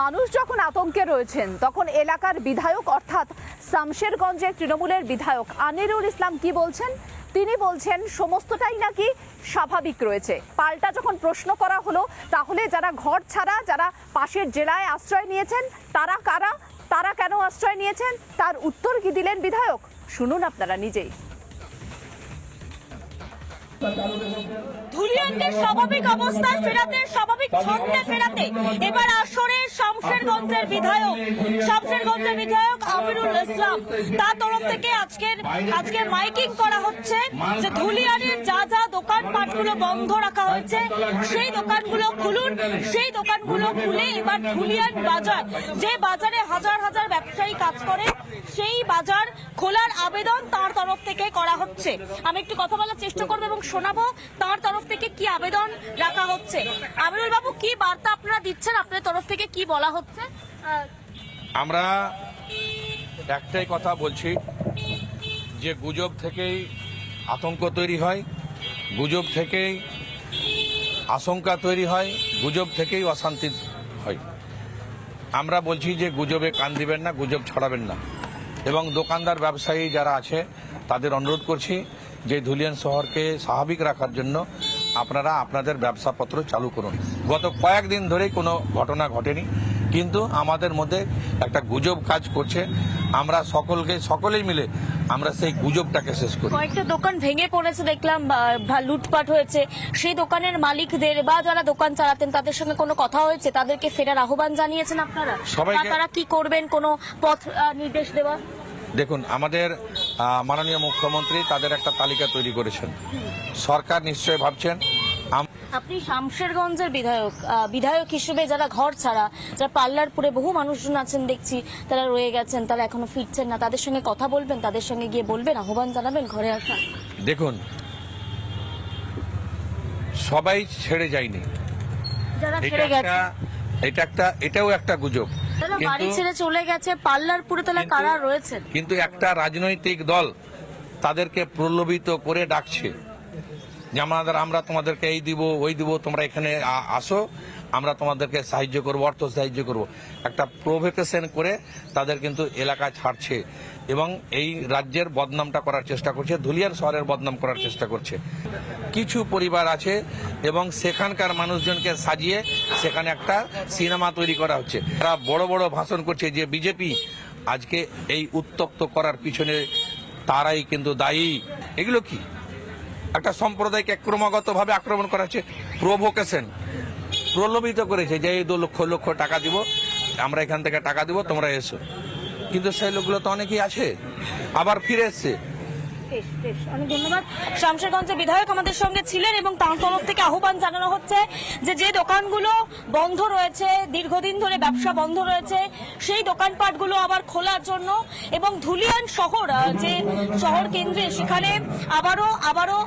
মানুষ যখন আতঙ্কে রয়েছেন, তখন এলাকার বিধায়ক অর্থাৎ শামশেরগঞ্জের তৃণমূলের বিধায়ক আনিরুল ইসলাম কি বলছেন? তিনি বলছেন, সমস্তটাই নাকি স্বাভাবিক রয়েছে। পাল্টা যখন প্রশ্ন করা হলো, তাহলে যারা ঘর ছাড়া, যারা পাশের জেলায় আশ্রয় নিয়েছেন, তারা কারা? তারা কেন আশ্রয় নিয়েছেন? তার উত্তর কি দিলেন বিধায়ক? শুনুন আপনারা নিজেই। ধুলিয়ানকে স্বাভাবিক অবস্থায় ফেরাতে, স্বাভাবিক ছন্দে ফেরাতে। এবার আসরে শামশেরগঞ্জের বিধায়ক শামশেরগঞ্জের বিধায়ক আমিরুল ইসলাম। তার তরফ থেকে আজকের আজকে মাইকিং করা হচ্ছে যে ধুলিয়ানের যা যা দোকানপাটগুলো বন্ধ রাখা হয়েছে, সেই দোকানগুলো খুলুন। সেই দোকানগুলো খুলে এবার ধুলিয়ান বাজার, যে বাজারে হাজার হাজার ব্যবসায়ী কাজ করে সেই বাজার খোলার আবেদন তার তরফ থেকে করা হচ্ছে। আমি একটু কথা বলার চেষ্টা করব এবং শোনাবো তার তরফ থেকে কি আবেদন রাখা হচ্ছে। আমিরুল বাবু, কি বার্তা আপনারা দিচ্ছেন? আপনার তরফ থেকে কি বলা হচ্ছে? আমরা একটাই কথা বলছি, যে গুজব থেকেই আতঙ্ক তৈরি হয়, গুজব থেকেই আশঙ্কা তৈরি হয়, গুজব থেকেই অশান্তি হয়। আমরা বলছি যে গুজবে কান দিবেন না, গুজব ছড়াবেন না। এবং দোকানদার ব্যবসায়ী যারা আছে, তাদের অনুরোধ করছি যে ধুলিয়ান শহরকে স্বাভাবিক রাখার জন্য আপনারা আপনাদের ব্যবসাপত্র চালু করুন। গত কয়েকদিন ধরেই কোনো ঘটনা ঘটেনি। কিন্তু আমাদের মধ্যে একটা গুজব কাজ করছে। আমরা সকলকে সকলেই মিলে আমরা সেই গুজবটাকে শেষ করি। কয়েকটা দোকান ভেঙে পড়েছে দেখলাম লুটপাট হয়েছে। সেই দোকানের মালিকদের বা যারা দোকান চালাতেন তাদের সঙ্গে কোনো কথা হয়েছে? তাদেরকে ফেরার আহ্বান জানিয়েছেন আপনারা? সবাইকে- তারা কি করবেন? কোনো পথ নির্দেশ দেওয়া? দেখুন আমাদের মাননীয় মুখ্যমন্ত্রী তাদের একটা তালিকা তৈরি করেছেন। সরকার নিশ্চয়ই ভাবছেন আপনি শামশেরগঞ্জের বিধায়ক বিধায়ক হিসেবে যারা ঘর ছাড়া যারা পাল্লারপুরে বহু মানুষজন আছেন দেখছি তারা রয়ে গেছেন তারা এখনও ফিরছেন না। তাদের সঙ্গে কথা বলবেন তাদের সঙ্গে গিয়ে বলবেন আহ্বান জানাবেন ঘরে আসা দেখুন সবাই ছেড়ে যায়নি। যারা এটা ছেড়ে গেছে। একটা এটা একটা এটাও একটা গুজব। বাড়ি ছেড়ে চলে গেছে পাল্লারপুরে তাহলে কারা রয়েছে কিন্তু একটা রাজনৈতিক দল তাদেরকে প্রলোভিত করে ডাকছে। আমাদের আমরা তোমাদেরকে এই দিব, ওই দিব, তোমরা এখানে আসো, আমরা তোমাদেরকে সাহায্য করব, অর্থ সাহায্য করব। একটা প্রভোকেশন করে তাদের কিন্তু এলাকা ছাড়ছে এবং এই রাজ্যের বদনামটা করার চেষ্টা করছে ধুলিয়ান শহরের বদনাম করার চেষ্টা করছে। কিছু পরিবার আছে এবং সেখানকার মানুষজনকে সাজিয়ে সেখানে একটা সিনেমা তৈরি করা হচ্ছে। তারা বড় বড় ভাষণ করছে যে বিজেপি আজকে এই উত্তপ্ত করার পিছনে তারাই কিন্তু দায়ী। এগুলো কি? একটা সম্প্রদায়কে ক্রমাগতভাবে আক্রমণ করা হচ্ছে প্রভোকেশন প্রলোভিত করেছে যে এই দু লক্ষ লক্ষ টাকা দিব, আমরা এখান থেকে টাকা দিব, তোমরা এসো। কিন্তু সেই লোকগুলো তো অনেকেই আছে। আবার ফিরে এসছে। বেশ, বিধায়ক আমাদের সঙ্গে ছিলেন এবং তার তরফ থেকে আহ্বান জানানো হচ্ছে যে যে দোকানগুলো বন্ধ রয়েছে দীর্ঘদিন ধরে ব্যবসা বন্ধ রয়েছে সেই দোকানপাটগুলো আবার খোলার জন্য এবং ধুলিয়ান শহর যে শহর কেন্দ্রে সেখানে আবারও আবারও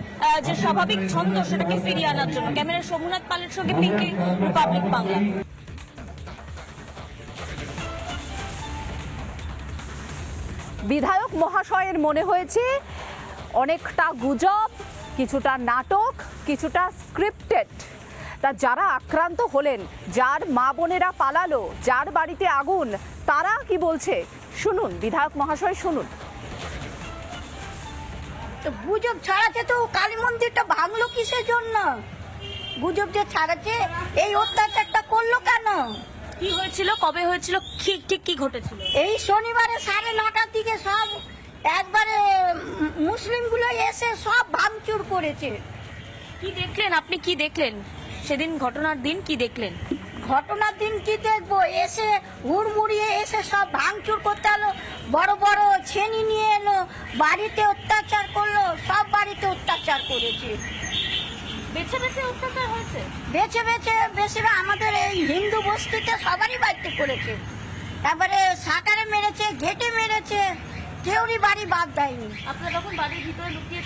যে স্বাভাবিক ছন্দ সেটাকে ফিরিয়ে আনার জন্য। ক্যামেরা সোমনাথ পালের সঙ্গে পিঙ্কি রিপাবলিক বাংলা। বিধায়ক মহাশয়ের মনে হয়েছে অনেকটা গুজব কিছুটা নাটক কিছুটা স্ক্রিপ্টেড তা যারা আক্রান্ত হলেন যার মা বোনেরা পালালো যার বাড়িতে আগুন তারা কি বলছে? শুনুন বিধায়ক মহাশয় শুনুন। তো গুজব ছড়াচ্ছে তো কালী মন্দিরটা ভাঙলো কিসের জন্য? গুজব যে ছড়াচ্ছে এই অত্যাচারটা করল কেন? কি হয়েছিল কবে হয়েছিল ঠিক ঠিক কি ঘটেছিল? এই শনিবারে সাড়ে নটার দিকে সব একবারে মুসলিমগুলো এসে সব ভাঙচুর করেছে। কি দেখলেন? আপনি কি দেখলেন? সেদিন ঘটনার দিন কি দেখলেন? ঘটনার দিন কি দেখব? এসে হুড়মুড়িয়ে এসে সব ভাঙচুর করতে এলো। বড় বড় ছেনি নিয়ে এলো বাড়িতে অত্যাচার করল সব বাড়িতে অত্যাচার করেছে। বেছে বেছে অত্যাচার হয়েছে? বেছে বেছে বেশিরা আমাদের এই হিন্দু বস্তিতে সবারই বাড়িতে করেছে। তারপরে সাকারে মেরেছে ঘেটে মেরেছে। কেউরই বাড়ি বাদ দেয়নি।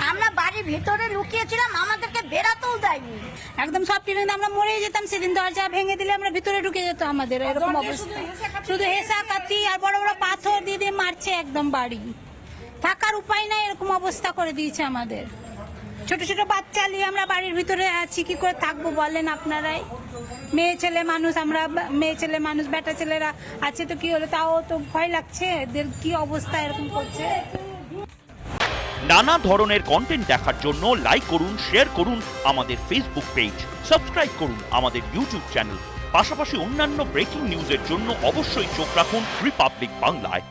আমরা বাড়ির ভিতরে লুকিয়েছিলাম আমাদেরকে বেরাতেও দেয়নি। একদম সব টিভি আমরা মরে যেতাম সেদিন দরজা ভেঙে দিলে আমরা ভিতরে ঢুকে যেত আমাদের এরকম অবস্থা। শুধু হেসা কাতি আর বড় বড় পাথর দিয়ে দিয়ে মারছে একদম বাড়ি। থাকার উপায় নাই এরকম অবস্থা করে দিয়েছে আমাদের। ছোট ছোট বাচ্চা নিয়ে আমরা বাড়ির ভিতরে আছি কি করে থাকব বলেন আপনারাই? মেয়ে ছেলে মানুষ, আমরা মেয়ে ছেলে মানুষ, বেটা ছেলেরা আছে তো কি হলো? তাও তো ভয় লাগছে, এদের কি অবস্থা এরকম করছে? নানা ধরনের কন্টেন্ট দেখার জন্য লাইক করুন শেয়ার করুন আমাদের ফেসবুক পেজ সাবস্ক্রাইব করুন আমাদের ইউটিউব চ্যানেল পাশাপাশি অন্যান্য ব্রেকিং নিউজের জন্য অবশ্যই চোখ রাখুন রিপাবলিক বাংলায়